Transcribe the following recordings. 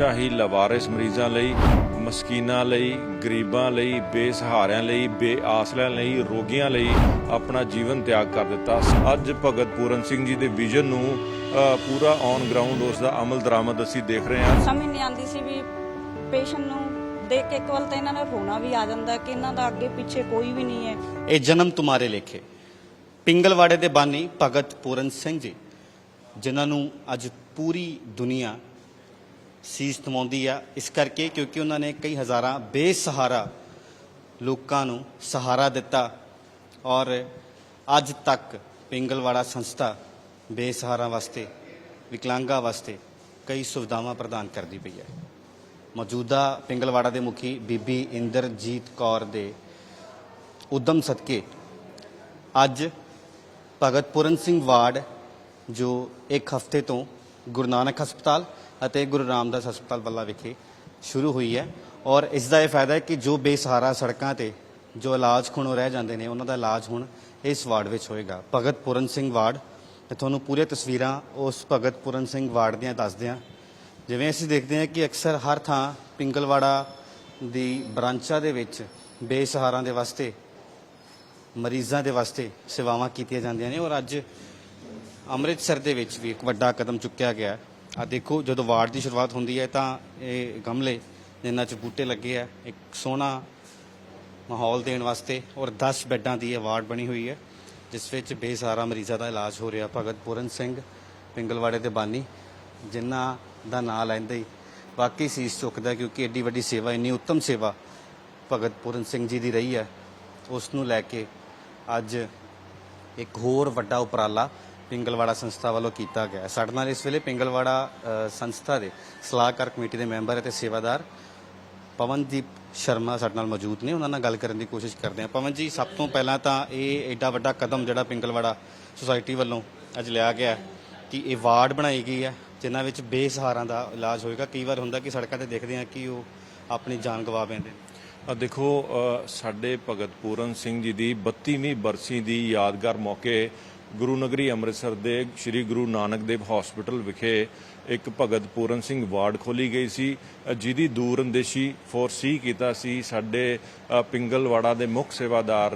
ਹਮੇਸ਼ਾ ਹੀ ਲਵਾਰਿਸ ਮਰੀਜ਼ਾਂ ਲਈ ਮਸਕੀਨਾਂ ਲਈ ਗਰੀਬਾਂ ਲਈ ਬੇਸਹਾਰਿਆਂ ਲਈ ਬੇਆਸਰਿਆਂ ਲਈ ਰੋਗੀਆਂ ਲਈ ਆਪਣਾ ਜੀਵਨ ਤਿਆਗ ਕਰ ਦਿੱਤਾ। ਅੱਜ ਭਗਤ ਪੂਰਨ ਸਿੰਘ ਜੀ ਦੇ ਵਿਜ਼ਨ ਨੂੰ ਪੂਰਾ ਔਨ ਗਰਾਊਂਡ ਉਸ ਦਾ ਅਮਲ ਦਰਾਮਦ ਅਸੀਂ ਦੇਖ ਰਹੇ ਹਾਂ। ਸਮਝ ਨਹੀਂ ਆਉਂਦੀ ਸੀ ਵੀ ਪੇਸ਼ੈਂਟ ਨੂੰ ਦੇਖ ਕੇ ਇੱਕ ਵੱਲ ਤਾਂ ਇਹਨਾਂ ਨੇ ਰੋਣਾ ਵੀ ਆ ਜਾਂਦਾ ਕਿ ਇਹਨਾਂ ਦਾ ਅੱਗੇ ਪਿੱਛੇ ਕੋਈ ਵੀ ਨਹੀਂ ਹੈ। ਇਹ ਜਨਮ ਤੁਮਾਰੇ ਲੇਖੇ। ਪਿੰਗਲਵਾੜੇ ਦੇ ਬਾਨੀ ਭਗਤ ਪੂਰਨ ਸਿੰਘ ਜੀ ਜਿਨ੍ਹਾਂ ਨੂੰ ਅੱਜ ਪੂਰੀ ਦੁਨੀਆ ਸੀਸ ਨਵਾਉਂਦੀ ਆ। ਇਸ ਕਰਕੇ ਕਿਉਂਕਿ ਉਹਨਾਂ ਨੇ ਕਈ ਹਜ਼ਾਰਾਂ ਬੇਸਹਾਰਾ ਲੋਕਾਂ ਨੂੰ ਸਹਾਰਾ ਦਿੱਤਾ ਔਰ ਅੱਜ ਤੱਕ ਪਿੰਗਲਵਾੜਾ ਸੰਸਥਾ ਬੇਸਹਾਰਾ ਵਾਸਤੇ, ਵਿਕਲਾਂਗਾ ਵਾਸਤੇ ਕਈ ਸੁਵਿਧਾਵਾਂ ਪ੍ਰਦਾਨ ਕਰਦੀ ਪਈ ਹੈ। ਮੌਜੂਦਾ ਪਿੰਗਲਵਾੜਾ ਦੇ ਮੁਖੀ ਬੀਬੀ ਇੰਦਰਜੀਤ ਕੌਰ ਦੇ ਉਦਮ ਸਦਕੇ ਅੱਜ ਭਗਤ ਪੂਰਨ ਸਿੰਘ ਵਾਰਡ, ਜੋ ਇੱਕ ਹਫ਼ਤੇ ਤੋਂ ਗੁਰੂ ਨਾਨਕ ਹਸਪਤਾਲ ਅਤੇ ਗੁਰੂ ਰਾਮਦਾਸ ਹਸਪਤਾਲ ਵੱਲਾ ਵਿਖੇ ਸ਼ੁਰੂ ਹੋਈ ਹੈ। ਔਰ ਇਸ ਦਾ ਇਹ ਫਾਇਦਾ ਹੈ ਕਿ ਜੋ ਬੇਸਹਾਰਾ ਸੜਕਾਂ ਤੇ ਜੋ ਇਲਾਜ ਖੁਣੋਂ ਰਹਿ ਜਾਂਦੇ ਨੇ, ਉਹਨਾਂ ਦਾ ਇਲਾਜ ਹੁਣ ਇਸ ਵਾਰਡ ਵਿੱਚ ਹੋਏਗਾ। ਭਗਤ ਪੂਰਨ ਸਿੰਘ ਵਾਰਡ ਤੇ ਤੁਹਾਨੂੰ ਪੂਰੀਆਂ ਤਸਵੀਰਾਂ ਉਸ ਭਗਤ ਪੂਰਨ ਸਿੰਘ ਵਾਰਡ ਦੀਆਂ ਦੱਸਦੇ ਹਾਂ ਜਿਵੇਂ ਅਸੀਂ ਦੇਖਦੇ ਹਾਂ ਕਿ ਅਕਸਰ ਹਰ ਥਾਂ ਪਿੰਗਲਵਾੜਾ ਦੀ ਬ੍ਰਾਂਚਾਂ ਦੇ ਵਿੱਚ ਬੇਸਹਾਰਾਂ ਦੇ ਵਾਸਤੇ, ਮਰੀਜ਼ਾਂ ਦੇ ਵਾਸਤੇ ਸੇਵਾਵਾਂ ਕੀਤੀਆਂ ਜਾਂਦੀਆਂ ਨੇ। ਔਰ ਅੱਜ ਅੰਮ੍ਰਿਤਸਰ ਦੇ ਵਿੱਚ ਵੀ ਇੱਕ ਵੱਡਾ ਕਦਮ ਚੁੱਕਿਆ ਗਿਆ ਆ ਦੇਖੋ, ਜਦੋਂ ਵਾਰਡ ਦੀ ਸ਼ੁਰੂਆਤ ਹੁੰਦੀ ਹੈ ਤਾਂ ਇਹ ਗਮਲੇ ਜਿਨ੍ਹਾਂ 'ਚ ਬੂਟੇ ਲੱਗੇ ਆ, ਇੱਕ ਸੋਹਣਾ ਮਾਹੌਲ ਦੇਣ ਵਾਸਤੇ ਔਰ 10 ਬੈੱਡਾਂ ਦੀ ਇਹ ਵਾਰਡ ਬਣੀ ਹੋਈ ਹੈ, ਜਿਸ ਵਿੱਚ ਬੇਸਹਾਰਾ ਮਰੀਜ਼ਾਂ ਦਾ ਇਲਾਜ ਹੋ ਰਿਹਾ। ਭਗਤ ਪੂਰਨ ਸਿੰਘ, ਪਿੰਗਲਵਾੜੇ ਦੇ ਬਾਨੀ, ਜਿਨ੍ਹਾਂ ਦਾ ਨਾਂ ਲੈਂਦੇ ਹੀ ਵਾਕਈ ਸੀਸ ਚੁੱਕਦਾ ਕਿਉਂਕਿ ਐਡੀ ਵੱਡੀ ਸੇਵਾ, ਇੰਨੀ ਉੱਤਮ ਸੇਵਾ ਭਗਤ ਪੂਰਨ ਸਿੰਘ ਜੀ ਦੀ ਰਹੀ ਹੈ। ਉਸ ਨੂੰ ਲੈ ਕੇ ਅੱਜ ਇੱਕ ਹੋਰ ਵੱਡਾ ਉਪਰਾਲਾ ਪਿੰਗਲਵਾੜਾ ਸੰਸਥਾ ਵੱਲੋਂ ਕੀਤਾ ਗਿਆ ਹੈ। ਸਾਡੇ ਨਾਲ ਇਸ ਵੇਲੇ ਪਿੰਗਲਵਾੜਾ ਅ, ਸੰਸਥਾ ਦੇ ਸਲਾਹਕਾਰ ਕਮੇਟੀ ਦੇ ਮੈਂਬਰ ਅਤੇ ਸੇਵਾਦਾਰ ਪਵਨਦੀਪ ਸ਼ਰਮਾ ਸਾਡੇ ਨਾਲ ਮੌਜੂਦ ਨੇ। ਉਹਨਾਂ ਨਾਲ ਗੱਲ ਕਰਨ ਦੀ ਕੋਸ਼ਿਸ਼ ਕਰਦੇ ਹਾਂ। ਪਵਨ ਜੀ ਸਭ ਤੋਂ ਪਹਿਲਾਂ ਤਾਂ ਇਹ ਐਡਾ ਵੱਡਾ ਕਦਮ ਜਿਹੜਾ ਪਿੰਗਲਵਾੜਾ ਸੁਸਾਇਟੀ ਵੱਲੋਂ ਅੱਜ ਲਿਆ ਗਿਆ ਹੈ ਕਿ ਇਹ ਵਾਰਡ ਬਣਾਈ ਗਈ ਹੈ ਜਿਨ੍ਹਾਂ ਵਿੱਚ ਬੇਸਹਾਰਾਂ ਦਾ ਇਲਾਜ ਹੋਏਗਾ। ਕਈ ਵਾਰ ਹੁੰਦਾ ਕਿ ਸੜਕਾਂ ਤੇ ਦੇਖਦੇ ਹਾਂ ਕਿ ਉਹ ਆਪਣੀ ਜਾਨ ਗਵਾ ਬੈਂਦੇ ਨੇ। ਆ ਦੇਖੋ ਅ, ਸਾਡੇ ਭਗਤ ਪੂਰਨ ਸਿੰਘ ਜੀ ਦੀ 32ਵੀਂ ਬਰਸੀ ਦੀ ਯਾਦਗਾਰ ਮੌਕੇ ਗੁਰੂ ਨਗਰੀ ਅੰਮ੍ਰਿਤਸਰ ਦੇ ਸ੍ਰੀ ਗੁਰੂ ਨਾਨਕ ਦੇਵ ਹਸਪੀਟਲ ਵਿਖੇ ਇੱਕ ਭਗਤ ਪੂਰਨ ਸਿੰਘ ਵਾਰਡ ਖੋਲੀ ਗਈ ਸੀ। ਜਿਹਦੀ ਦੂਰ ਅੰਦੇਸ਼ੀ ਫੋਰਸੀ ਕੀਤਾ ਸੀ ਸਾਡੇ ਪਿੰਗਲਵਾੜਾ ਦੇ ਮੁੱਖ ਸੇਵਾਦਾਰ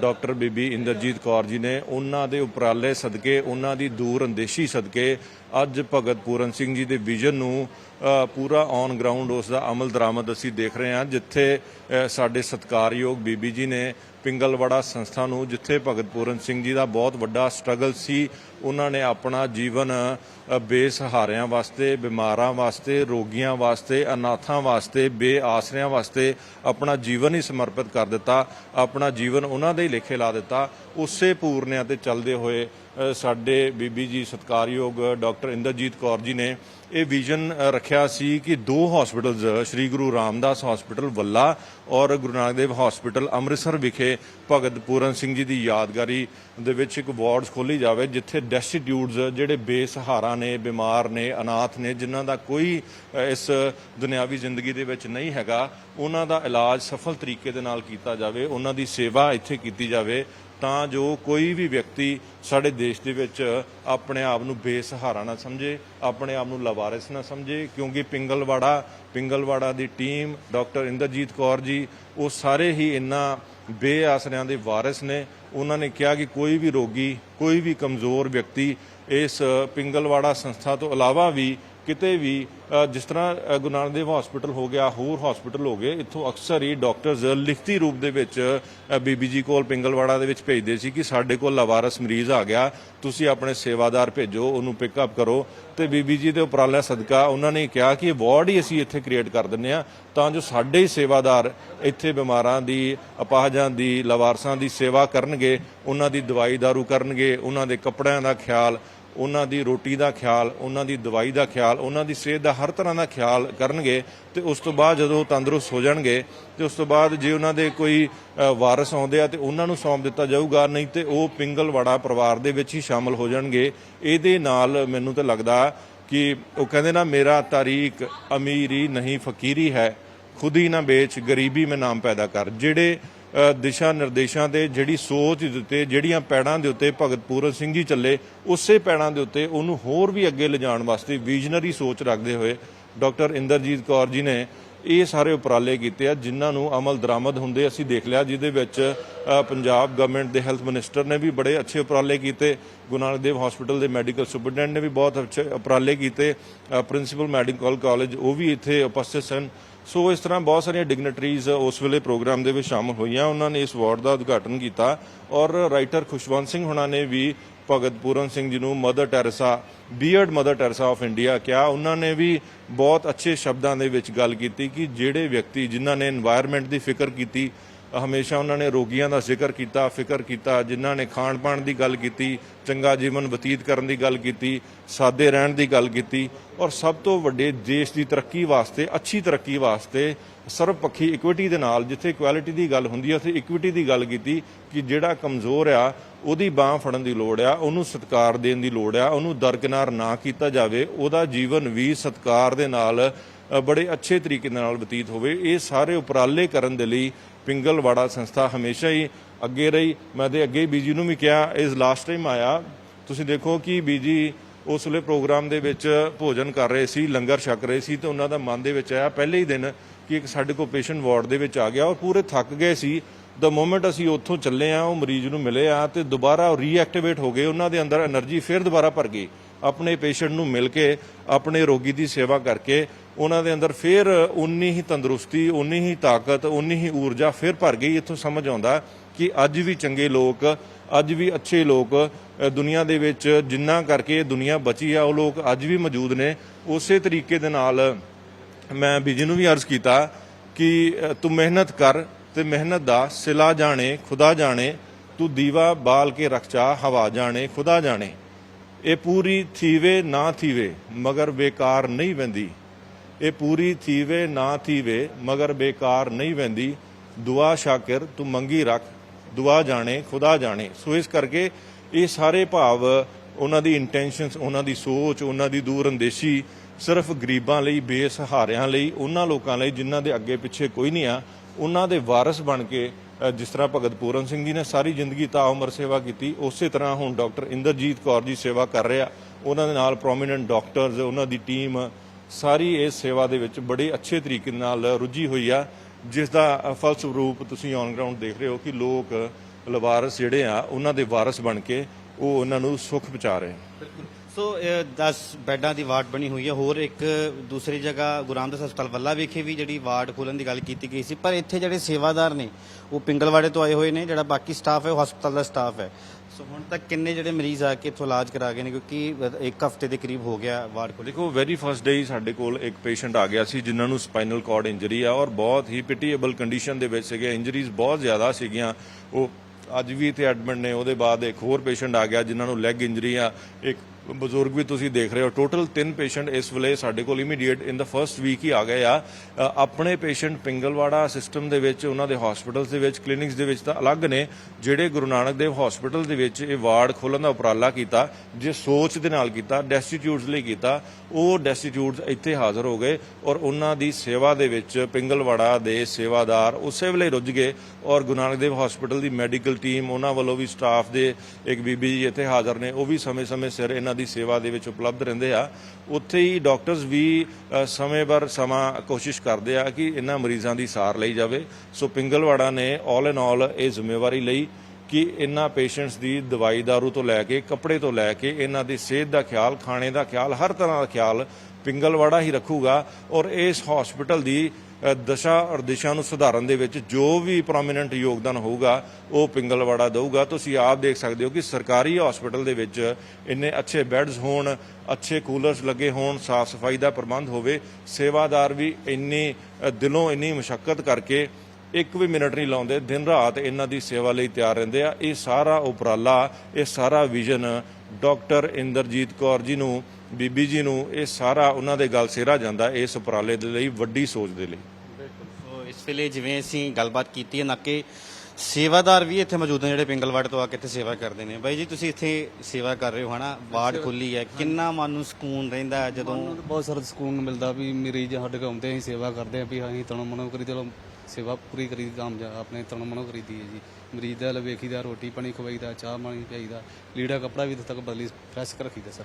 ਡਾਕਟਰ ਬੀਬੀ ਇੰਦਰਜੀਤ ਕੌਰ ਜੀ ਨੇ। ਉਹਨਾਂ ਦੇ ਉਪਰਾਲੇ ਸਦਕੇ, ਉਹਨਾਂ ਦੀ ਦੂਰ ਅੰਦੇਸ਼ੀ ਸਦਕੇ ਅੱਜ ਭਗਤ ਪੂਰਨ ਸਿੰਘ ਜੀ ਦੇ ਵਿਜ਼ਨ ਨੂੰ ਪੂਰਾ ਔਨ ਗਰਾਊਂਡ ਉਸ ਦਾ ਅਮਲ ਦਰਾਮਦ ਅਸੀਂ ਦੇਖ ਰਹੇ ਹਾਂ, ਜਿੱਥੇ ਸਾਡੇ ਸਤਿਕਾਰਯੋਗ ਬੀਬੀ ਜੀ ਨੇ ਪਿੰਗਲਵਾੜਾ ਸੰਸਥਾ ਨੂੰ, ਜਿੱਥੇ ਭਗਤ ਪੂਰਨ ਸਿੰਘ ਜੀ ਦਾ ਬਹੁਤ ਵੱਡਾ ਸਟਰਗਲ ਸੀ ਉਹਨਾਂ ਨੇ ਆਪਣਾ ਜੀਵਨ ਬੇਸਹਾਰਿਆਂ ਵਾਸਤੇ, ਬਿਮਾਰਾਂ ਵਾਸਤੇ, ਰੋਗੀਆਂ ਵਾਸਤੇ, ਅਨਾਥਾਂ ਵਾਸਤੇ, ਬੇਆਸਰਿਆਂ ਵਾਸਤੇ ਆਪਣਾ ਜੀਵਨ ਹੀ ਸਮਰਪਿਤ ਕਰ ਦਿੱਤਾ, ਆਪਣਾ ਜੀਵਨ ਉਹਨਾਂ ਦੇ ਹੀ ਲੇਖੇ ਲਾ ਦਿੱਤਾ। ਉਸੇ ਪੂਰਨਿਆਂ ਤੇ ਚੱਲਦੇ ਹੋਏ ਸਾਡੇ ਬੀਬੀ ਜੀ ਸਤਿਕਾਰਯੋਗ ਡਾਕਟਰ ਇੰਦਰਜੀਤ ਕੌਰ ਜੀ ਨੇ ਇਹ ਵਿਜ਼ਨ ਰੱਖਿਆ ਸੀ ਕਿ ਦੋ ਹਸਪੀਟਲਸ ਸ੍ਰੀ ਗੁਰੂ ਰਾਮਦਾਸ ਹਸਪੀਟਲ ਵੱਲਾ ਔਰ ਗੁਰੂ ਨਾਨਕ ਦੇਵ ਹਸਪੀਟਲ ਅੰਮ੍ਰਿਤਸਰ ਵਿਖੇ ਭਗਤ ਪੂਰਨ ਸਿੰਘ ਜੀ ਦੀ ਯਾਦਗਾਰੀ ਦੇ ਵਿੱਚ ਇੱਕ ਵਾਰਡਸ ਖੋਲੀ ਜਾਵੇ, ਜਿੱਥੇ ਡੈਸਟੀਟਿਊਟਸ ਜਿਹੜੇ ਬੇਸਹਾਰਾ ਨੇ, ਬਿਮਾਰ ਨੇ, ਅਨਾਥ ਨੇ, ਜਿਨ੍ਹਾਂ ਦਾ ਕੋਈ ਇਸ ਦੁਨਿਆਵੀ ਜ਼ਿੰਦਗੀ ਦੇ ਵਿੱਚ ਨਹੀਂ ਹੈਗਾ, ਉਹਨਾਂ ਦਾ ਇਲਾਜ ਸਫਲ ਤਰੀਕੇ ਦੇ ਨਾਲ ਕੀਤਾ ਜਾਵੇ, ਉਹਨਾਂ ਦੀ ਸੇਵਾ ਇੱਥੇ ਕੀਤੀ ਜਾਵੇ ਤਾਂ ਜੋ ਕੋਈ ਵੀ ਵਿਅਕਤੀ ਸਾਡੇ ਦੇਸ਼ ਦੇ ਵਿੱਚ ਆਪਣੇ ਆਪ ਨੂੰ ਬੇਸਹਾਰਾ ਨਾ ਸਮਝੇ, ਆਪਣੇ ਆਪ ਨੂੰ ਲਵਾਰਿਸ ਨਾ ਸਮਝੇ, ਕਿਉਂਕਿ ਪਿੰਗਲਵਾੜਾ ਪਿੰਗਲਵਾੜਾ ਦੀ ਟੀਮ, ਡਾਕਟਰ ਇੰਦਰਜੀਤ ਕੌਰ ਜੀ, ਉਹ ਸਾਰੇ ਹੀ ਇਨ੍ਹਾਂ ਬੇਆਸਰਿਆਂ ਦੇ ਵਾਰਿਸ ਨੇ। ਉਹਨਾਂ ਨੇ ਕਿਹਾ ਕਿ ਕੋਈ ਵੀ ਰੋਗੀ, ਕੋਈ ਵੀ ਕਮਜ਼ੋਰ ਵਿਅਕਤੀ ਇਸ ਪਿੰਗਲਵਾੜਾ ਸੰਸਥਾ ਤੋਂ ਇਲਾਵਾ ਵੀ ਕਿਤੇ ਵੀ ਜਿਸ ਤਰ੍ਹਾਂ ਗੁਰੂ ਨਾਨਕ ਦੇਵ ਹਸਪੀਟਲ ਹੋ ਗਿਆ, ਹੋਰ ਹਸਪੀਟਲ ਹੋ ਗਏ, ਇੱਥੋਂ ਅਕਸਰ ਹੀ ਡਾਕਟਰਸ ਲਿਖਤੀ ਰੂਪ ਦੇ ਵਿੱਚ ਬੀਬੀ ਜੀ ਕੋਲ ਪਿੰਗਲਵਾੜਾ ਦੇ ਵਿੱਚ ਭੇਜਦੇ ਸੀ ਕਿ ਸਾਡੇ ਕੋਲ ਲਵਾਰਸ ਮਰੀਜ਼ ਆ ਗਿਆ, ਤੁਸੀਂ ਆਪਣੇ ਸੇਵਾਦਾਰ ਭੇਜੋ, ਉਹਨੂੰ ਪਿਕਅਪ ਕਰੋ। ਤੇ ਬੀਬੀ ਜੀ ਦੇ ਉਪਰਾਲਾ ਸਦਕਾ ਉਹਨਾਂ ਨੇ ਕਿਹਾ ਕਿ ਇਹ ਵਾਰਡ ਹੀ ਅਸੀਂ ਇੱਥੇ ਕ੍ਰੀਏਟ ਕਰ ਦਿੰਨੇ ਆ ਤਾਂ ਜੋ ਸਾਡੇ ਹੀ ਸੇਵਾਦਾਰ ਇੱਥੇ ਬਿਮਾਰਾਂ ਦੀ, ਅਪਾਹਜਾਂ ਦੀ, ਲਵਾਰਸਾਂ ਦੀ ਸੇਵਾ ਕਰਨਗੇ, ਉਹਨਾਂ ਦੀ ਦਵਾਈ ਦਾਰੂ ਕਰਨਗੇ, ਉਹਨਾਂ ਦੇ ਕੱਪੜਿਆਂ ਦਾ ਖਿਆਲ ਉਹਨਾਂ ਦੀ ਰੋਟੀ ਦਾ ਖਿਆਲ ਉਹਨਾਂ ਦੀ ਦਵਾਈ ਦਾ ਖਿਆਲ ਉਹਨਾਂ ਦੀ ਸਿਹਤ ਦਾ ਹਰ ਤਰ੍ਹਾਂ ਦਾ ਖਿਆਲ ਕਰਨਗੇ ਤੇ ਉਸ ਤੋਂ ਬਾਅਦ ਜਦੋਂ ਉਹ ਤੰਦਰੁਸਤ ਹੋ ਜਾਣਗੇ ਤੇ ਉਸ ਤੋਂ ਬਾਅਦ ਜੇ ਉਹਨਾਂ ਦੇ ਕੋਈ ਅ, ਆਉਂਦੇ ਆ ਤੇ ਉਹਨਾਂ ਨੂੰ ਸੌਂਪ ਦਿੱਤਾ ਜਾਊਗਾ ਨਹੀਂ ਤੇ ਉਹ ਪਿੰਗਲਵਾੜਾ ਪਰਿਵਾਰ ਦੇ ਵਿੱਚ ਹੀ ਸ਼ਾਮਲ ਹੋ ਜਾਣਗੇ। ਇਹਦੇ ਨਾਲ ਮੈਨੂੰ ਤਾਂ ਲੱਗਦਾ ਕਿ ਉਹ ਕਹਿੰਦੇ ਨਾ ਮੇਰਾ ਤਾਰੀਖ ਅਮੀਰੀ ਨਹੀਂ ਫਕੀਰੀ ਹੈ। ਖੁਦ ਹੀ ਨਾ ਵੇਚ ਗਰੀਬੀ ਮੈਂ ਨਾਮ ਪੈਦਾ ਕਰ। ਜਿਹੜੇ ਦਿਸ਼ਾ ਨਿਰਦੇਸ਼ਾਂ ਤੇ ਜਿਹੜੀ ਸੋਚ ਦੇ ਉੱਤੇ, ਜਿਹੜੀਆਂ ਪੈੜਾਂ ਦੇ ਉੱਤੇ ਭਗਤ ਪੂਰਨ ਸਿੰਘ ਜੀ ਚੱਲੇ, ਉਸੇ ਪੈੜਾਂ ਦੇ ਉੱਤੇ ਉਹਨੂੰ ਹੋਰ ਵੀ ਅੱਗੇ ਲਿਜਾਣ ਵਾਸਤੇ ਵਿਜ਼ਨਰੀ ਸੋਚ ਰੱਖਦੇ ਹੋਏ ਡਾਕਟਰ ਇੰਦਰਜੀਤ ਕੌਰ ਜੀ ਨੇ ਇਹ ਸਾਰੇ ਉਪਰਾਲੇ ਕੀਤੇ ਆ, ਜਿਨ੍ਹਾਂ ਨੂੰ ਅਮਲ ਦਰਾਮਦ ਹੁੰਦੇ ਅਸੀਂ ਦੇਖ ਲਿਆ, ਜਿਹਦੇ ਵਿੱਚ ਪੰਜਾਬ ਗਵਰਨਮੈਂਟ ਦੇ ਹੈਲਥ ਮਿਨਿਸਟਰ ਨੇ ਵੀ ਬੜੇ ਅੱਛੇ ਉਪਰਾਲੇ ਕੀਤੇ, ਗੁਰੂ ਨਾਨਕ ਦੇਵ ਹਸਪੀਟਲ ਦੇ ਮੈਡੀਕਲ ਸੁਪਰਡੈਂਟ ਨੇ ਵੀ ਬਹੁਤ ਅੱਛੇ ਉਪਰਾਲੇ ਕੀਤੇ ਪ੍ਰਿੰਸੀਪਲ ਮੈਡੀਕਲ ਕਾਲਜ ਉਹ ਵੀ ਇੱਥੇ ਉਪਸਥਿਤ ਸਨ। ਸੋ ਇਸ ਤਰ੍ਹਾਂ ਬਹੁਤ ਸਾਰੀਆਂ ਡਿਗਨਟਰੀਜ਼ ਉਸ ਵੇਲੇ ਪ੍ਰੋਗਰਾਮ ਦੇ ਵਿੱਚ ਸ਼ਾਮਲ ਹੋਈਆਂ, ਉਹਨਾਂ ਨੇ ਇਸ ਵਾਰਡ ਦਾ ਉਦਘਾਟਨ ਕੀਤਾ ਔਰ ਰਾਈਟਰ ਖੁਸ਼ਵੰਤ ਸਿੰਘ ਹੁਣਾਂ ਨੇ ਵੀ ਭਗਤ ਪੂਰਨ ਸਿੰਘ ਜੀ ਨੂੰ ਮਦਰ ਟੈਰੇਸਾ ਬੀਅਰਡ ਮਦਰ ਟੈਰੇਸਾ ਆਫ ਇੰਡੀਆ ਕਿਹਾ। ਉਹਨਾਂ ਨੇ ਵੀ ਬਹੁਤ ਅੱਛੇ ਸ਼ਬਦਾਂ ਦੇ ਵਿੱਚ ਗੱਲ ਕੀਤੀ ਕਿ ਜਿਹੜੇ ਵਿਅਕਤੀ ਜਿਨ੍ਹਾਂ ਨੇ এনवायरमेंट ਦੀ ਫਿਕਰ ਕੀਤੀ ਹਮੇਸ਼ਾ ਉਹਨਾਂ ਨੇ ਰੋਗੀਆਂ ਦਾ ਜ਼ਿਕਰ ਕੀਤਾ, ਫਿਕਰ ਕੀਤਾ, ਜਿਨ੍ਹਾਂ ਨੇ ਖਾਣ ਪਾਣ ਦੀ ਗੱਲ ਕੀਤੀ, ਚੰਗਾ ਜੀਵਨ ਬਤੀਤ ਕਰਨ ਦੀ ਗੱਲ ਕੀਤੀ, ਸਾਦੇ ਰਹਿਣ ਦੀ ਗੱਲ ਕੀਤੀ ਔਰ ਸਭ ਤੋਂ ਵੱਡੇ ਦੇਸ਼ ਦੀ ਤਰੱਕੀ ਵਾਸਤੇ, ਅੱਛੀ ਤਰੱਕੀ ਵਾਸਤੇ ਸਰਵਪੱਖੀ ਇਕੁਇਟੀ ਦੇ ਨਾਲ ਜਿੱਥੇ ਇਕੁਐਲਿਟੀ ਦੀ ਗੱਲ ਹੁੰਦੀ ਹੈ, ਉੱਥੇ ਇਕੁਇਟੀ ਦੀ ਗੱਲ ਕੀਤੀ ਕਿ ਜਿਹੜਾ ਕਮਜ਼ੋਰ ਆ, ਉਹਦੀ ਬਾਹ ਫੜਨ ਦੀ ਲੋੜ ਆ, ਉਹਨੂੰ ਸਤਿਕਾਰ ਦੇਣ ਦੀ ਲੋੜ ਆ, ਉਹਨੂੰ ਦਰਕਿਨਾਰ ਨਾ ਕੀਤਾ ਜਾਵੇ, ਉਹਦਾ ਜੀਵਨ ਵੀ ਸਤਿਕਾਰ ਦੇ ਨਾਲ ਬੜੇ ਅੱਛੇ ਤਰੀਕੇ ਦੇ ਨਾਲ ਬਤੀਤ ਹੋਵੇ। ਇਹ ਸਾਰੇ ਉਪਰਾਲੇ ਕਰਨ ਦੇ ਲਈ ਪਿੰਗਲਵਾੜਾ ਸੰਸਥਾ ਹਮੇਸ਼ਾ ਹੀ ਅੱਗੇ ਰਹੀ। ਮੈਂ ਤੇ ਅੱਗੇ ਬੀਜੀ ਨੂੰ ਵੀ ਕਿਹਾ, ਇਸ ਲਾਸਟ ਟਾਈਮ ਆਇਆ। ਤੁਸੀਂ ਦੇਖੋ ਕਿ ਬੀਜੀ ਉਸ ਵੇਲੇ ਪ੍ਰੋਗਰਾਮ ਦੇ ਵਿੱਚ ਭੋਜਨ ਕਰ ਰਹੇ ਸੀ, ਲੰਗਰ ਛਕ ਰਹੇ ਸੀ ਤੇ ਉਹਨਾਂ ਦਾ ਮਨ ਦੇ ਵਿੱਚ ਆਇਆ ਪਹਿਲੇ ਹੀ ਦਿਨ ਕਿ ਇੱਕ ਸਾਡੇ ਕੋਲ ਪੇਸ਼ੈਂਟ ਵਾਰਡ ਦੇ ਵਿੱਚ ਆ ਗਿਆ ਔਰ ਪੂਰੇ ਥੱਕ ਗਏ ਸੀ। ਦਾ ਮੂਮੈਂਟ ਅਸੀਂ ਉੱਥੋਂ ਚੱਲੇ ਆ, ਉਹ ਮਰੀਜ਼ ਨੂੰ ਮਿਲੇ ਆ ਤੇ ਦੁਬਾਰਾ ਉਹ ਰੀਐਕਟੀਵੇਟ ਹੋ ਗਏ, ਉਹਨਾਂ ਦੇ ਅੰਦਰ એનર્ਜੀ ਫੇਰ ਦੁਬਾਰਾ ਭਰ ਗਈ। ਆਪਣੇ ਪੇਸ਼ੈਂਟ ਨੂੰ ਮਿਲ ਕੇ, ਆਪਣੇ ਰੋਗੀ ਦੀ ਸੇਵਾ ਕਰਕੇ, ਉਹਨਾਂ ਦੇ ਅੰਦਰ ਫੇਰ ਉਨੀ ਹੀ ਤੰਦਰੁਸਤੀ, ਉਨੀ ਹੀ ਤਾਕਤ, ਉਨੀ ਹੀ ਊਰਜਾ ਫੇਰ ਭਰ ਗਈ। ਇੱਥੋਂ ਸਮਝ ਆਉਂਦਾ ਕਿ ਅੱਜ ਵੀ ਚੰਗੇ ਲੋਕ, ਅੱਜ ਵੀ ਅੱਛੇ ਲੋਕ ਦੁਨੀਆ ਦੇ ਵਿੱਚ ਜਿੰਨਾ ਕਰਕੇ ਦੁਨੀਆ ਬਚੀ ਆ, ਉਹ ਲੋਕ ਅੱਜ ਵੀ ਮੌਜੂਦ ਨੇ। ਉਸੇ ਤਰੀਕੇ ਦੇ ਨਾਲ ਮੈਂ ਬੀਜੀ ਨੂੰ ਵੀ ਅਰਜ਼ ਕੀਤਾ ਕਿ ਤੂੰ ਮਿਹਨਤ ਕਰ ਤੇ ਮਿਹਨਤ ਦਾ ਸਿਲਾ ਜਾਣੇ, ਖੁਦਾ ਜਾਣੇ, ਤੂੰ ਦੀਵਾ ਬਾਲ ਕੇ ਰੱਖਚਾ ਹਵਾ ਜਾਣੇ, ਖੁਦਾ ਜਾਣੇ। ਇਹ ਪੂਰੀ ਥੀਵੇ ਨਾ ਥੀਵੇ, ਮਗਰ ਬੇਕਾਰ ਨਹੀਂ ਵੰਦੀ ਇਹ ਪੂਰੀ ਥੀਵੇ ਨਾ ਥੀਵੇ, ਮਗਰ ਬੇਕਾਰ ਨਹੀਂ ਵੰਦੀ ਦੁਆ ਸ਼ਾਕਿਰ, ਤੂੰ ਮੰਗੀ ਰੱਖ, ਦੁਆ ਜਾਣੇ, ਖੁਦਾ ਜਾਣੇ। ਸੋ ਇਸ ਕਰਕੇ ਇਹ ਸਾਰੇ ਭਾਵ, ਉਹਨਾਂ ਦੀ ਇੰਟੈਂਸ਼ਨਸ ਉਹਨਾਂ ਦੀ ਸੋਚ, ਉਹਨਾਂ ਦੀ ਦੂਰ ਅੰਦੇਸ਼ੀ ਸਿਰਫ ਗਰੀਬਾਂ ਲਈ, ਬੇਸਹਾਰਿਆਂ ਲਈ, ਉਹਨਾਂ ਲੋਕਾਂ ਲਈ, ਜਿਨ੍ਹਾਂ ਦੇ ਅੱਗੇ ਪਿੱਛੇ ਕੋਈ ਨਹੀਂ ਆ ਉਹਨਾਂ ਦੇ ਵਾਰਿਸ ਬਣ ਕੇ ਜਿਸ ਤਰ੍ਹਾਂ ਭਗਤ ਪੂਰਨ ਸਿੰਘ ਜੀ ਨੇ ਸਾਰੀ ਜ਼ਿੰਦਗੀ ਤਾਂ ਉਮਰ ਸੇਵਾ ਕੀਤੀ ਉਸੇ ਤਰ੍ਹਾਂ ਹੁਣ ਡਾਕਟਰ ਇੰਦਰਜੀਤ ਕੌਰ ਜੀ ਸੇਵਾ ਕਰ ਰਿਹਾ। ਉਹਨਾਂ ਦੇ ਨਾਲ ਪ੍ਰੋਮਿਨੈਂਟ ਡਾਕਟਰਸ ਉਹਨਾਂ ਦੀ ਟੀਮ ਸਾਰੀ ਇਸ ਸੇਵਾ ਦੇ ਵਿੱਚ ਬੜੇ ਅੱਛੇ ਤਰੀਕੇ ਨਾਲ ਰੁੱਝੀ ਹੋਈ ਆ ਜਿਸ ਦਾ ਅ, ਫਲਸਰੂਪ ਤੁਸੀਂ ਔਨ ਗਰਾਊਂਡ ਦੇਖ ਰਹੇ ਹੋ ਕਿ ਲੋਕ ਲਵਾਰਸ ਜਿਹੜੇ ਆ ਉਹਨਾਂ ਦੇ ਵਾਰਸ ਬਣ ਕੇ ਉਹ ਉਹਨਾਂ ਨੂੰ ਸੁੱਖ ਪਹੁੰਚਾ ਰਹੇ ਸੋ 10 ਬੈੱਡਾਂ ਦੀ ਵਾਰਡ ਬਣੀ ਹੋਈ ਹੈ। ਹੋਰ ਇੱਕ ਦੂਸਰੀ ਜਗ੍ਹਾ ਗੁਰੂ ਰਾਮਦਾਸ ਹਸਪਤਾਲ ਵੱਲਾ ਵਿਖੇ ਵੀ ਜਿਹੜੀ ਵਾਰਡ ਖੋਲਣ ਦੀ ਗੱਲ ਕੀਤੀ ਗਈ ਸੀ। ਪਰ ਇੱਥੇ ਜਿਹੜੇ ਸੇਵਾਦਾਰ ਨੇ, ਉਹ ਪਿੰਗਲਵਾੜੇ ਤੋਂ ਆਏ ਹੋਏ ਨੇ, ਜਿਹੜਾ ਬਾਕੀ ਸਟਾਫ ਹੈ, ਉਹ ਹਸਪਤਾਲ ਦਾ ਸਟਾਫ ਹੈ। ਸੋ ਹੁਣ ਤੱਕ ਕਿੰਨੇ ਜਿਹੜੇ ਮਰੀਜ਼ ਆ ਕੇ ਇੱਥੋਂ ਇਲਾਜ ਕਰਾ ਗਏ ਨੇ, ਕਿਉਂਕਿ ਇੱਕ ਹਫ਼ਤੇ ਦੇ ਕਰੀਬ ਹੋ ਗਿਆ ਵਾਰਡ ਖੋਲ੍ਹੇ ਦੇਖੋ ਵੈਰੀ ਫਸਟ ਡੇ ਹੀ ਸਾਡੇ ਕੋਲ ਇੱਕ ਪੇਸ਼ੈਂਟ ਆ ਗਿਆ ਸੀ, ਜਿਨ੍ਹਾਂ ਨੂੰ ਸਪਾਈਨਲ ਕਾਰਡ ਇੰਜਰੀ ਆ ਔਰ ਬਹੁਤ ਹੀ ਪਿਟੀਏਬਲ ਕੰਡੀਸ਼ਨ ਦੇ ਵਿੱਚ ਸੀਗੇ। ਇੰਜਰੀਜ਼ ਬਹੁਤ ਜ਼ਿਆਦਾ ਸੀਗੀਆਂ। ਉਹ ਅੱਜ ਵੀ ਇੱਥੇ ਐਡਮਿਟ ਨੇ, ਉਹਦੇ ਬਾਅਦ ਇੱਕ ਹੋਰ ਪੇਸ਼ੈਂਟ ਆ ਗਿਆ, ਜਿਨ੍ਹਾਂ ਨੂੰ ਲੈਗ ਇੰਜਰੀ ਆ, ਇੱਕ ਬਜ਼ੁਰਗ ਵੀ ਤੁਸੀਂ ਦੇਖ ਰਹੇ ਹੋ ਟੋਟਲ ਤਿੰਨ ਪੇਸ਼ੈਂਟ ਇਸ ਵੇਲੇ ਸਾਡੇ ਕੋਲ immediate in the first week ਹੀ ਆ ਗਏ ਆ। ਆਪਣੇ ਪੇਸ਼ੈਂਟ ਪਿੰਗਲਵਾੜਾ ਸਿਸਟਮ ਦੇ ਵਿੱਚ, ਉਹਨਾਂ ਦੇ ਹਸਪੀਟਲਸ ਦੇ ਵਿੱਚ ਕਲੀਨਿਕਸ ਦੇ ਵਿੱਚ ਤਾਂ ਅਲੱਗ ਨੇ, ਜਿਹੜੇ ਗੁਰੂ ਨਾਨਕ ਦੇਵ ਹਸਪੀਟਲ ਦੇ ਵਿੱਚ ਇਹ ਵਾਰਡ ਖੋਲਣ ਦਾ ਉਪਰਾਲਾ ਕੀਤਾ, ਜੇ ਸੋਚ ਦੇ ਨਾਲ ਕੀਤਾ ਡੈਸਟੀਟਿਊਟਸ ਲਈ ਕੀਤਾ, ਉਹ ਡੈਸਟੀਟਿਊਟਸ ਇੱਥੇ ਹਾਜ਼ਰ ਹੋ ਗਏ ਔਰ ਉਹਨਾਂ ਦੀ ਸੇਵਾ ਦੇ ਵਿੱਚ ਪਿੰਗਲਵਾੜਾ ਦੇ ਸੇਵਾਦਾਰ ਉਸੇ ਵੇਲੇ ਰੁੱਝ ਗਏ ਔਰ ਗੁਰੂ ਨਾਨਕ ਦੇਵ ਹਸਪੀਟਲ ਦੀ ਮੈਡੀਕਲ ਟੀਮ ਉਹਨਾਂ ਵੱਲੋਂ ਵੀ ਸਟਾਫ ਦੇ ਇੱਕ ਬੀਬੀ ਜੀ ਇੱਥੇ ਹਾਜ਼ਰ ਨੇ, ਉਹ ਵੀ ਸਮੇਂ-ਸਮੇਂ ਸਿਰ ਇਹਨਾਂ ਦੀ ਸੇਵਾ ਦੇ ਵਿੱਚ ਉਪਲਬਧ ਰਹਿੰਦੇ ਆ। ਉੱਥੇ ਹੀ ਡਾਕਟਰਸ ਵੀ ਸਮੇਂ ਬਰ ਸਮਾਂ ਕੋਸ਼ਿਸ਼ ਕਰਦੇ ਆ ਕਿ ਇਹਨਾਂ ਮਰੀਜ਼ਾਂ ਦੀ ਸਾਰ ਲਈ ਜਾਵੇ। ਸੋ ਪਿੰਗਲਵਾੜਾ ਨੇ ਆਲ ਇਨ ਆਲ ਇਹ ਜ਼ਿੰਮੇਵਾਰੀ ਲਈ ਕਿ ਇਹਨਾਂ ਪੇਸ਼ੈਂਟਸ ਦੀ ਦਵਾਈ ਦਾਰੂ ਤੋਂ ਲੈ ਕੇ, ਕੱਪੜੇ ਤੋਂ ਲੈ ਕੇ, ਇਹਨਾਂ ਦੀ ਸਿਹਤ ਦਾ ਖਿਆਲ, ਖਾਣੇ ਦਾ ਖਿਆਲ, ਹਰ ਤਰ੍ਹਾਂ ਦਾ ਖਿਆਲ ਪਿੰਗਲਵਾੜਾ ਹੀ ਰੱਖੂਗਾ। ਔਰ ਇਸ ਹਸਪੀਟਲ ਦੀ ਦਸ਼ਾ ਔਰ ਦਿਸ਼ਾ ਨੂੰ ਸੁਧਾਰਨ ਦੇ ਵਿੱਚ ਜੋ ਵੀ ਪ੍ਰੋਮਿਨੈਂਟ ਯੋਗਦਾਨ ਹੋਊਗਾ, ਉਹ ਪਿੰਗਲਵਾੜਾ ਦੇਊਗਾ। ਤੁਸੀਂ ਆਪ ਦੇਖ ਸਕਦੇ ਹੋ ਕਿ ਸਰਕਾਰੀ ਹਸਪੀਟਲ ਦੇ ਵਿੱਚ ਇੰਨੇ ਅੱਛੇ ਬੈੱਡਸ ਹੋਣ, ਅੱਛੇ ਕੂਲਰਸ ਲੱਗੇ ਹੋਣ, ਸਾਫ਼ ਸਫ਼ਾਈ ਦਾ ਪ੍ਰਬੰਧ ਹੋਵੇ, ਸੇਵਾਦਾਰ ਵੀ ਇੰਨੀ ਦਿਲੋਂ ਇੰਨੀ ਮੁਸ਼ਕਲ ਕਰਕੇ ਇੱਕ ਵੀ ਮਿੰਟ ਨਹੀਂ ਲਾਉਂਦੇ, ਦਿਨ ਰਾਤ ਇਹਨਾਂ ਦੀ ਸੇਵਾ ਲਈ ਤਿਆਰ ਰਹਿੰਦੇ ਆ। ਇਹ ਸਾਰਾ ਉਪਰਾਲਾ, ਇਹ ਸਾਰਾ ਵਿਜ਼ਨ ਡਾਕਟਰ ਇੰਦਰਜੀਤ ਕੌਰ ਜੀ ਨੂੰ ਬੀਬੀ ਜੀ ਨੂੰ ਇਹ ਸਾਰਾ ਉਹਨਾਂ ਦੇ ਗੱਲ ਸਿਰਾ ਜਾਂਦਾ ਇਸ ਉਪਰਾਲੇ ਦੇ ਲਈ ਵੱਡੀ ਸੋਚ ਦੇ ਲਈ। ਸੋ ਇਸ ਵੇਲੇ ਜਿਵੇਂ ਅਸੀਂ ਗੱਲਬਾਤ ਕੀਤੀ ਹੈ ਨਾ ਕਿ ਸੇਵਾਦਾਰ ਵੀ ਇੱਥੇ ਮੌਜੂਦ ਨੇ ਜਿਹੜੇ ਪਿੰਗਲਵਾੜੇ ਤੋਂ ਆ ਕੇ ਇੱਥੇ ਸੇਵਾ ਕਰਦੇ ਨੇ। ਬਾਈ ਜੀ ਤੁਸੀਂ ਇੱਥੇ ਸੇਵਾ ਕਰ ਰਹੇ ਹੋ ਹਨਾ? ਵਾਰਡ ਖੁੱਲੀ ਹੈ। ਕਿੰਨਾ ਮਨ ਨੂੰ ਸਕੂਨ ਰਹਿੰਦਾ ਹੈ ਜਦੋਂ ਤਾਂ ਬਹੁਤ ਸਾਰਾ ਸਕੂਨ ਮਿਲਦਾ ਵੀ ਮਰੀਜ਼ ਸਾਡੇ ਕੋਲ ਆਉਂਦੇ ਅਸੀਂ ਸੇਵਾ ਕਰਦੇ ਆ ਵੀ ਅਸੀਂ ਤਣੋ ਮਨੋ ਕਰੀ ਚਲੋ ਸੇਵਾ ਪੂਰੀ ਕਰੀ ਕੰਮ ਜਾ ਆਪਣੇ ਤਣੋ ਮਨੋ ਕਰੀਦੀ ਹੈ ਜੀ। ਮਰੀਜ਼ ਦਾ ਵੇਖੀਦਾ ਰੋਟੀ ਪਾਣੀ ਖਵਾਈਦਾ ਚਾਹ ਪਾਣੀ ਪਿਆਈਦਾ ਲੀੜਾ ਕੱਪੜਾ ਵੀ ਇੱਥੇ ਤੱਕ ਬਦਲੀ ਫਰੈਸ਼ ਰੱਖੀਦਾ ਸਰ।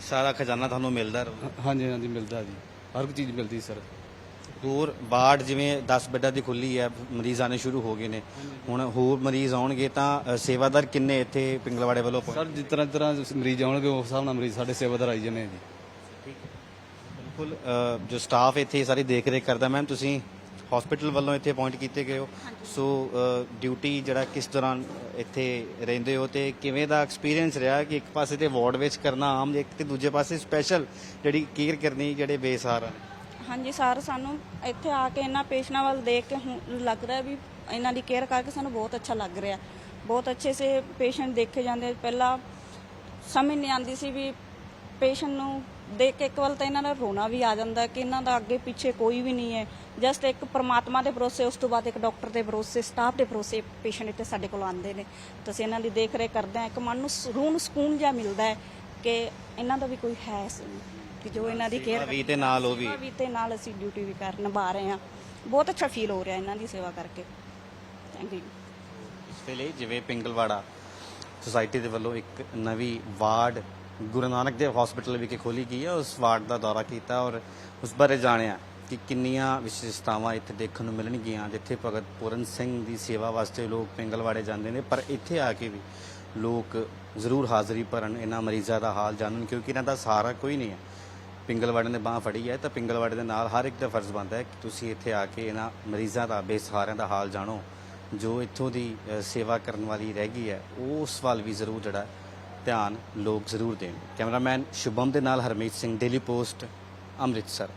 ਸਾਰਾ ਖਜ਼ਾਨਾ ਤੁਹਾਨੂੰ ਮਿਲਦਾ ਰਹੂ ਹਾਂਜੀ ਹਾਂਜੀ ਮਿਲਦਾ ਜੀ। ਹਰ ਇੱਕ ਚੀਜ਼ ਮਿਲਦੀ ਸਰ। ਹੋਰ ਵਾਰਡ ਜਿਵੇਂ 10 ਬੈੱਡਾਂ ਦੀ ਖੁੱਲੀ ਹੈ ਮਰੀਜ਼ ਆਣੇ ਸ਼ੁਰੂ ਹੋ ਗਏ ਨੇ। ਹੁਣ ਹੋਰ ਮਰੀਜ਼ ਆਉਣਗੇ ਤਾਂ ਅ, ਸੇਵਾਦਾਰ ਕਿੰਨੇ ਇੱਥੇ ਪਿੰਗਲਵਾੜੇ ਵੱਲੋਂ ਸਰ ਜਿਸ ਤਰ੍ਹਾਂ ਜਿਸ ਤਰ੍ਹਾਂ ਮਰੀਜ਼ ਆਉਣਗੇ ਉਸ ਹਿਸਾਬ ਨਾਲ ਮਰੀਜ਼ ਸਾਡੇ ਸੇਵਾਦਾਰ ਆਈ ਜਾਂਦੇ ਆ ਜੀ। ਬਿਲਕੁਲ ਅ, ਜੋ ਸਟਾਫ ਇੱਥੇ ਸਾਰੀ ਦੇਖ ਰੇਖ ਕਰਦਾ ਮੈਮ ਤੁਸੀਂ ਹਸਪੀਟਲ ਵੱਲੋਂ ਇੱਥੇ ਅਪਾਇੰਟ ਕੀਤੇ ਗਏ ਹੋ। ਸੋ ਡਿਊਟੀ ਜਿਹੜਾ ਕਿਸ ਦੌਰਾਨ ਇੱਥੇ ਰਹਿੰਦੇ ਹੋ ਤੇ ਕਿਵੇਂ ਦਾ ਐਕਸਪੀਰੀਅੰਸ ਰਿਹਾ ਕਿ ਇੱਕ ਪਾਸੇ ਤੇ ਵਾਰਡ ਵਿੱਚ ਕਰਨਾ ਆਮ ਇੱਕ ਤੇ ਦੂਜੇ ਪਾਸੇ ਸਪੈਸ਼ਲ ਜਿਹੜੀ ਕੇਅਰ ਕਰਨੀ ਜਿਹੜੇ ਬੇਸਹਾਰਾ ਨੇ? ਹਾਂਜੀ ਸਰ ਸਾਨੂੰ ਇੱਥੇ ਆ ਕੇ ਇਹਨਾਂ ਪੇਸ਼ੈਂਟਾਂ ਵੱਲ ਦੇਖ ਕੇ ਹੁਣ ਲੱਗਦਾ ਹੈ ਵੀ ਇਹਨਾਂ ਦੀ ਕੇਅਰ ਕਰਕੇ ਸਾਨੂੰ ਬਹੁਤ ਅੱਛਾ ਲੱਗ ਰਿਹਾ। ਬਹੁਤ ਅੱਛੇ ਸੇ ਪੇਸ਼ੈਂਟ ਦੇਖੇ ਜਾਂਦੇ ਪਹਿਲਾਂ ਸਮਝ ਨਹੀਂ ਆਉਂਦੀ ਸੀ ਵੀ ਪੇਸ਼ੈਂਟ ਨੂੰ ਦੇਖ ਕੇ ਇੱਕ ਵੱਲ ਤਾਂ ਇਹਨਾਂ ਦਾ ਰੋਣਾ ਵੀ ਆ ਜਾਂਦਾ ਕਿ ਇਹਨਾਂ ਦਾ ਅੱਗੇ ਪਿੱਛੇ ਕੋਈ ਵੀ ਨਹੀਂ ਹੈ। ਜਸਟ ਇੱਕ ਪ੍ਰਮਾਤਮਾ ਦੇ ਭਰੋਸੇ ਉਸ ਤੋਂ ਬਾਅਦ ਇੱਕ ਡਾਕਟਰ ਦੇ ਭਰੋਸੇ ਸਟਾਫ ਦੇ ਭਰੋਸੇ ਪੇਸ਼ੈਂਟ ਇੱਥੇ ਸਾਡੇ ਕੋਲ ਆਉਂਦੇ ਨੇ। ਤਾਂ ਅਸੀਂ ਇਹਨਾਂ ਦੀ ਦੇਖ ਰੇਖ ਕਰਦੇ ਹਾਂ ਇੱਕ ਮਨ ਨੂੰ ਰੂਹ ਨੂੰ ਸਕੂਨ ਜਿਹਾ ਮਿਲਦਾ ਹੈ ਕਿ ਇਹਨਾਂ ਦਾ ਵੀ ਕੋਈ ਹੈ ਕਿ ਜੋ ਇਹਨਾਂ ਦੀ ਕੇਅਰ ਵੀ ਤੇ ਨਾਲ ਉਹ ਵੀ। ਵੀ ਤੇ ਨਾਲ ਅਸੀਂ ਡਿਊਟੀ ਵੀ ਕਰ ਨਿਭਾ ਰਹੇ ਹਾਂ। ਬਹੁਤ ਅੱਛਾ ਫੀਲ ਹੋ ਰਿਹਾ ਇਹਨਾਂ ਦੀ ਸੇਵਾ ਕਰਕੇ। ਥੈਂਕ ਯੂ ਇਸ ਵੇਲੇ ਜਿਵੇਂ ਪਿੰਗਲਵਾੜਾ ਸੁਸਾਇਟੀ ਦੇ ਵੱਲੋਂ ਇੱਕ ਨਵੀਂ ਵਾਰਡ ਗੁਰੂ ਨਾਨਕ ਦੇਵ ਹਸਪੀਟਲ ਵਿਖੇ ਖੋਲੀ ਗਈ ਹੈ। ਉਸ ਵਾਰਡ ਦਾ ਦੌਰਾ ਕੀਤਾ ਔਰ ਉਸ ਬਾਰੇ ਜਾਣਿਆ ਕਿ ਕਿੰਨੀਆਂ ਵਿਸ਼ੇਸ਼ਤਾਵਾਂ ਇੱਥੇ ਦੇਖਣ ਨੂੰ ਮਿਲਣਗੀਆਂ, ਜਿੱਥੇ ਭਗਤ ਪੂਰਨ ਸਿੰਘ ਦੀ ਸੇਵਾ ਵਾਸਤੇ ਲੋਕ ਪਿੰਗਲਵਾੜੇ ਜਾਂਦੇ ਨੇ। ਪਰ ਇੱਥੇ ਆ ਕੇ ਵੀ ਲੋਕ ਜ਼ਰੂਰ ਹਾਜ਼ਰੀ ਭਰਨ, ਇਹਨਾਂ ਮਰੀਜ਼ਾਂ ਦਾ ਹਾਲ ਜਾਣਨ, ਕਿਉਂਕਿ ਇਹਨਾਂ ਦਾ ਸਹਾਰਾ ਕੋਈ ਨਹੀਂ ਹੈ। ਪਿੰਗਲਵਾੜੇ ਨੇ ਬਾਹ ਫੜੀ ਹੈ ਤਾਂ ਪਿੰਗਲਵਾੜੇ ਦੇ ਨਾਲ ਹਰ ਇੱਕ ਦਾ ਫਰਜ਼ ਬਣਦਾ ਹੈ ਕਿ ਤੁਸੀਂ ਇੱਥੇ ਆ ਕੇ ਇਹਨਾਂ ਮਰੀਜ਼ਾਂ ਦਾ, ਬੇਸਹਾਰਿਆਂ ਦਾ ਹਾਲ ਜਾਣੋ। ਜੋ ਇੱਥੋਂ ਦੀ ਸੇਵਾ ਕਰਨ ਵਾਲੀ ਰਹਿ ਗਈ ਹੈ ਉਸ ਵੱਲ ਵੀ ਜ਼ਰੂਰ ਜਿਹੜਾ ਧਿਆਨ ਲੋਕ ਜ਼ਰੂਰ ਦੇਣ। ਕੈਮਰਾਮੈਨ ਸ਼ੁਭਮ ਦੇ ਨਾਲ ਹਰਮੀਤ ਸਿੰਘ ਡੇਲੀ ਪੋਸਟ ਅੰਮ੍ਰਿਤਸਰ।